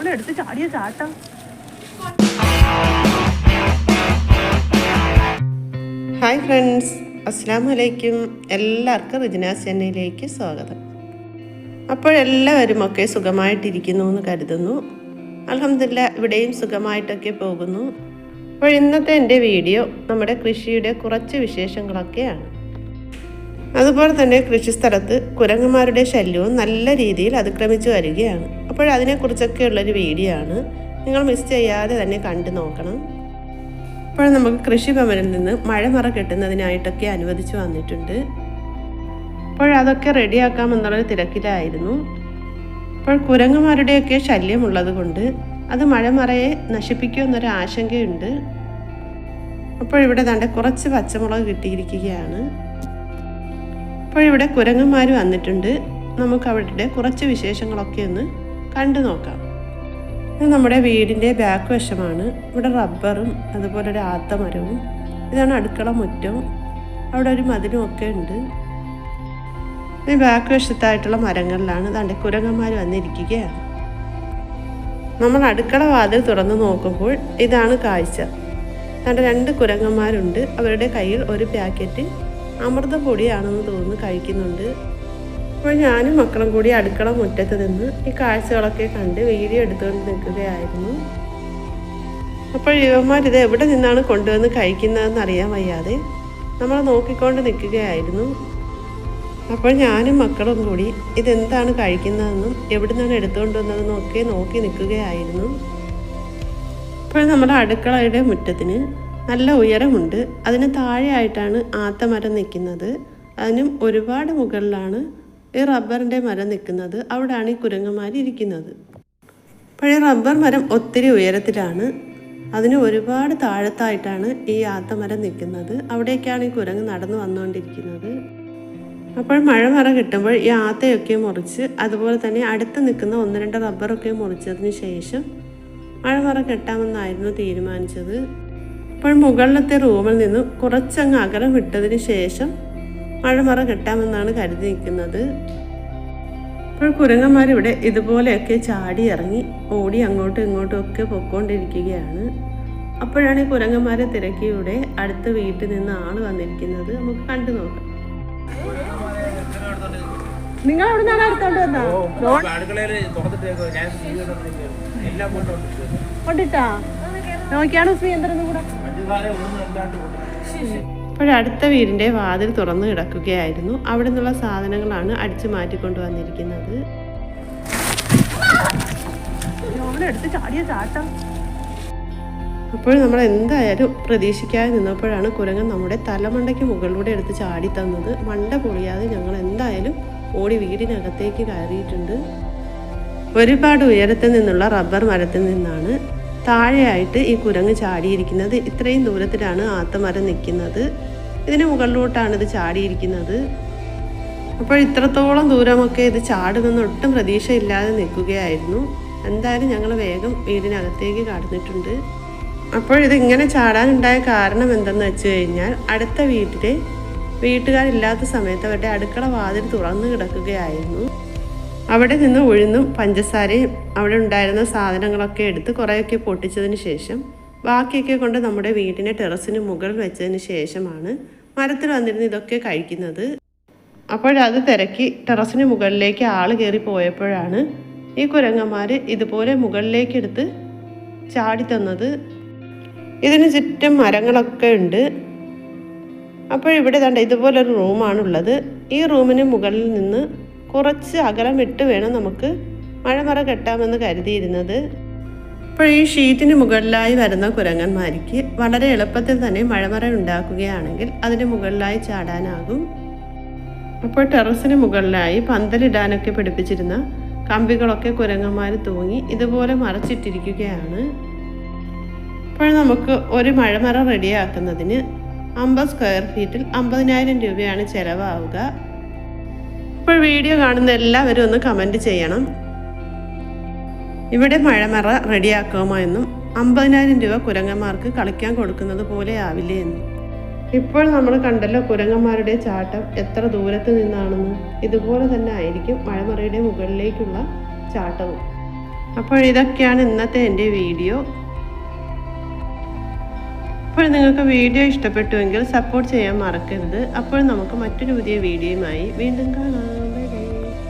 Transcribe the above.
യോവനെടുത്ത് ചാടിയ ചാട്ടം. Hi friends അസ്സാം വലൈക്കും എല്ലാവർക്കും റിജന ചെന്നൈയിലേക്ക് സ്വാഗതം. അപ്പോഴെല്ലാവരും ഒക്കെ സുഖമായിട്ടിരിക്കുന്നു എന്ന് കരുതുന്നു. അലഹമില്ല ഇവിടെയും സുഖമായിട്ടൊക്കെ പോകുന്നു. അപ്പോൾ ഇന്നത്തെ എന്റെ വീഡിയോ നമ്മുടെ കൃഷിയുടെ കുറച്ച് വിശേഷങ്ങളൊക്കെയാണ്. അതുപോലെ തന്നെ കൃഷിസ്ഥലത്ത് കുരങ്ങന്മാരുടെ ശല്യവും നല്ല രീതിയിൽ അതിക്രമിച്ചു വരികയാണ്. അപ്പോൾ ഉള്ളൊരു വീഡിയോ ആണ്. നിങ്ങൾ മിസ് ചെയ്യാതെ തന്നെ കണ്ടു നോക്കണം. അപ്പോൾ നമുക്ക് കൃഷിഭവനിൽ നിന്ന് മഴമറ കിട്ടുന്നതിനായിട്ടൊക്കെ അനുവദിച്ചു വന്നിട്ടുണ്ട്. അപ്പോൾ അതൊക്കെ റെഡിയാക്കാമെന്നുള്ളൊരു തിരക്കിലായിരുന്നു. അപ്പോൾ കുരങ്ങന്മാരുടെയൊക്കെ ശല്യമുള്ളത് കൊണ്ട് അത് മഴമറയെ നശിപ്പിക്കുമെന്നൊരു ആശങ്കയുണ്ട്. അപ്പോൾ ഇവിടെ ദാണ്ടെ കുറച്ച് പച്ചമുളക് കിട്ടിയിരിക്കുകയാണ്. അപ്പോൾ ഇവിടെ കുരങ്ങന്മാർ വന്നിട്ടുണ്ട്. നമുക്ക് അവരുടെ കുറച്ച് വിശേഷങ്ങളൊക്കെ ഒന്ന് കണ്ടു നോക്കാം. ഇത് നമ്മുടെ വീടിന്റെ ബാക്ക് വശമാണ്. ഇവിടെ റബ്ബറും അതുപോലെ ഒരു ആത്തമരവും. ഇതാണ് അടുക്കള മുറ്റവും അവിടെ ഒരു മതിലും ഒക്കെ ഉണ്ട്. ഈ ബാക്ക് വശത്തായിട്ടുള്ള മരങ്ങളിലാണ് ഇതാണ്ട് കുരങ്ങന്മാർ വന്നിരിക്കുകയാണ്. നമ്മൾ അടുക്കള വാതിൽ തുറന്ന് നോക്കുമ്പോൾ ഇതാണ് കാഴ്ച. ദാണ്ടെ രണ്ട് കുരങ്ങന്മാരുണ്ട്. അവരുടെ കയ്യിൽ ഒരു പാക്കറ്റ് അമൃതപ്പൊടിയാണെന്ന് തോന്നുന്നു കഴിക്കുന്നുണ്ട്. അപ്പോൾ ഞാനും മക്കളും കൂടി അടുക്കള മുറ്റത്ത് നിന്ന് ഈ കാഴ്ചകളൊക്കെ കണ്ട് വീഡിയോ എടുത്തുകൊണ്ട് നിൽക്കുകയായിരുന്നു. അപ്പോൾ യുവന്മാർ ഇത് എവിടെ നിന്നാണ് കൊണ്ടുവന്ന് കഴിക്കുന്നതെന്ന് അറിയാൻ വയ്യാതെ നമ്മൾ നോക്കിക്കൊണ്ട് നിൽക്കുകയായിരുന്നു. അപ്പോൾ ഞാനും മക്കളും കൂടി ഇതെന്താണ് കഴിക്കുന്നതെന്നും എവിടെ നിന്നാണ് എടുത്തുകൊണ്ട് വന്നതെന്നും ഒക്കെ നോക്കി നിൽക്കുകയായിരുന്നു. അപ്പോൾ നമ്മുടെ അടുക്കളയുടെ മുറ്റത്തിന് നല്ല ഉയരമുണ്ട്. അതിന് താഴെയായിട്ടാണ് ആത്തമരം നിൽക്കുന്നത്. അതിനും ഒരുപാട് മുകളിലാണ് ഈ റബ്ബറിന്റെ മരം നിൽക്കുന്നത്. അവിടെയാണ് ഈ കുരങ്ങന്മാർ ഇരിക്കുന്നത്. പഴയ റബ്ബർ മരം ഒത്തിരി ഉയരത്തിലാണ്. അതിന് ഒരുപാട് താഴത്തായിട്ടാണ് ഈ ആത്തമരം നിൽക്കുന്നത്. അവിടേക്കാണ് ഈ കുരങ്ങ് നടന്നു വന്നുകൊണ്ടിരിക്കുന്നത്. അപ്പോൾ മഴ മറ കിട്ടുമ്പോൾ ഈ ആത്തയൊക്കെ മുറിച്ച് അതുപോലെ തന്നെ അടുത്ത് നിൽക്കുന്ന ഒന്ന് രണ്ട് റബ്ബറൊക്കെ മുറിച്ചതിന് ശേഷം മഴ മറ കെട്ടാമെന്നായിരുന്നു തീരുമാനിച്ചത്. അപ്പോൾ മുകളിലത്തെ റൂമിൽ നിന്ന് കുറച്ചങ്ങ് അകലം വിട്ടതിന് ശേഷം മഴമറ കെട്ടാമെന്നാണ് കരുതി നിൽക്കുന്നത് അപ്പോൾ കുരങ്ങന്മാരിവിടെ ഇതുപോലെയൊക്കെ ചാടി ഇറങ്ങി ഓടി അങ്ങോട്ടും ഇങ്ങോട്ടും ഒക്കെ പൊക്കോണ്ടിരിക്കുകയാണ് അപ്പോഴാണ് ഈ കുരങ്ങന്മാരെ തിരക്കിയുടെ അടുത്ത വീട്ടിൽ നിന്ന് ആൾ വന്നിരിക്കുന്നത്. നമുക്ക് കണ്ടു നോക്കാം. നിങ്ങൾ അവിടെ നിന്നാണ് എടുത്തോണ്ട് വന്നാ? അടുക്കളയിൽ ഞാൻ ടി എല്ലാം കൊണ്ടുണ്ട് കൊണ്ടിട്ടാ? നോക്കിയാണ് ശ്രീയന്ത്രനും കൂടെ? അടുത്ത വീടിന്റെ വാതിൽ തുറന്നു കിടക്കുകയായിരുന്നു. അവിടെ നിന്നുള്ള സാധനങ്ങളാണ് അടിച്ചു മാറ്റിക്കൊണ്ട് വന്നിരിക്കുന്നത്. അപ്പോൾ നമ്മൾ എന്തായാലും പ്രതീക്ഷിക്കാതെ നിന്നപ്പോഴാണ് കുരങ്ങൻ നമ്മുടെ തലമണ്ടയ്ക്ക് മുകളിലൂടെ എടുത്ത് ചാടി തന്നത്. മണ്ട പൊളിയാതെ ഞങ്ങൾ എന്തായാലും ഓടി വീടിനകത്തേക്ക് കയറിയിട്ടുണ്ട്. ഒരുപാട് ഉയരത്തിൽ നിന്നുള്ള റബ്ബർ മരത്തിൽ നിന്നാണ് താഴെയായിട്ട് ഈ കുരങ്ങ് ചാടിയിരിക്കുന്നത് ഇത്രയും ദൂരത്തിലാണ് ആത്തമരം നിൽക്കുന്നത്. ഇതിന് മുകളിലോട്ടാണ് ഇത് ചാടിയിരിക്കുന്നത്. അപ്പോൾ ഇത്രത്തോളം ദൂരമൊക്കെ ഇത് ചാടുമെന്ന് ഒട്ടും പ്രതീക്ഷയില്ലാതെ നിൽക്കുകയായിരുന്നു. എന്തായാലും ഞങ്ങൾ വേഗം വീടിനകത്തേക്ക് കടന്നിട്ടുണ്ട്. അപ്പോൾ ഇത് ഇങ്ങനെ ചാടാനുണ്ടായ കാരണം എന്തെന്ന് വെച്ച് കഴിഞ്ഞാൽ അടുത്ത വീട്ടിലെ വീട്ടുകാരില്ലാത്ത സമയത്ത് അവരുടെ അടുക്കള വാതിൽ തുറന്നു കിടക്കുകയായിരുന്നു. അവിടെ നിന്ന് ഉഴുന്നും പഞ്ചസാരയും അവിടെ ഉണ്ടായിരുന്ന സാധനങ്ങളൊക്കെ എടുത്ത് കുറേയൊക്കെ പൊട്ടിച്ചതിന് ശേഷം ബാക്കിയൊക്കെ കൊണ്ട് നമ്മുടെ വീടിന്റെ ടെറസിന് മുകളിൽ വെച്ചതിന് ശേഷമാണ് മരത്തിൽ വന്നിരുന്ന് ഇതൊക്കെ കഴിക്കുന്നത്. അപ്പോഴത് തിരക്കി ടെറസിന് മുകളിലേക്ക് ആൾ കയറി പോയപ്പോഴാണ് ഈ കുരങ്ങന്മാർ ഇതുപോലെ മുകളിലേക്കെടുത്ത് ചാടി തന്നത്. ഇതിന് ചുറ്റും മരങ്ങളൊക്കെ ഉണ്ട്. അപ്പോൾ ഇവിടെ കണ്ട ഇതുപോലൊരു റൂമാണുള്ളത് ഈ റൂമിന് മുകളിൽ നിന്ന് കുറച്ച് അകലം വിട്ട് വേണം നമുക്ക് മഴമറ കെട്ടാമെന്ന് കരുതിയിരുന്നത്. അപ്പോൾ ഈ ഷീറ്റിന് മുകളിലായി വരുന്ന കുരങ്ങന്മാർക്ക് വളരെ എളുപ്പത്തിൽ തന്നെ മഴമറ ഉണ്ടാക്കുകയാണെങ്കിൽ അതിന് മുകളിലായി ചാടാനാകും. അപ്പോൾ ടെറസിന് മുകളിലായി പന്തലിടാനൊക്കെ പിടിപ്പിച്ചിരുന്ന കമ്പികളൊക്കെ കുരങ്ങന്മാർ തൂങ്ങി ഇതുപോലെ മറച്ചിട്ടിരിക്കുകയാണ്. അപ്പോൾ നമുക്ക് ഒരു മഴമറ റെഡിയാക്കുന്നതിന് അമ്പത് സ്ക്വയർ ഫീറ്റിൽ അമ്പതിനായിരം രൂപയാണ് ചിലവാവുക. അപ്പോൾ വീഡിയോ കാണുന്ന എല്ലാവരും ഒന്ന് കമന്റ് ചെയ്യണം. ഇവിടെ മഴമറ റെഡിയാക്കാമോ എന്നും അമ്പതിനായിരം രൂപ കുരങ്ങന്മാർക്ക് കളിക്കാൻ കൊടുക്കുന്നത് പോലെ ആവില്ലേ എന്നും. ഇപ്പോൾ നമ്മൾ കണ്ടല്ലോ കുരങ്ങന്മാരുടെ ചാട്ടം എത്ര ദൂരത്ത് നിന്നാണെന്ന്. ഇതുപോലെ തന്നെ ആയിരിക്കും മഴമറയുടെ മുകളിലേക്കുള്ള ചാട്ടവും. അപ്പോൾ ഇതൊക്കെയാണ് ഇന്നത്തെ എന്റെ വീഡിയോ. അപ്പോൾ നിങ്ങൾക്ക് വീഡിയോ ഇഷ്ടപ്പെട്ടുവെങ്കിൽ സപ്പോർട്ട് ചെയ്യാൻ മറക്കരുത്. അപ്പോൾ നമുക്ക് മറ്റൊരു പുതിയ വീഡിയോയുമായി വീണ്ടും കാണാം.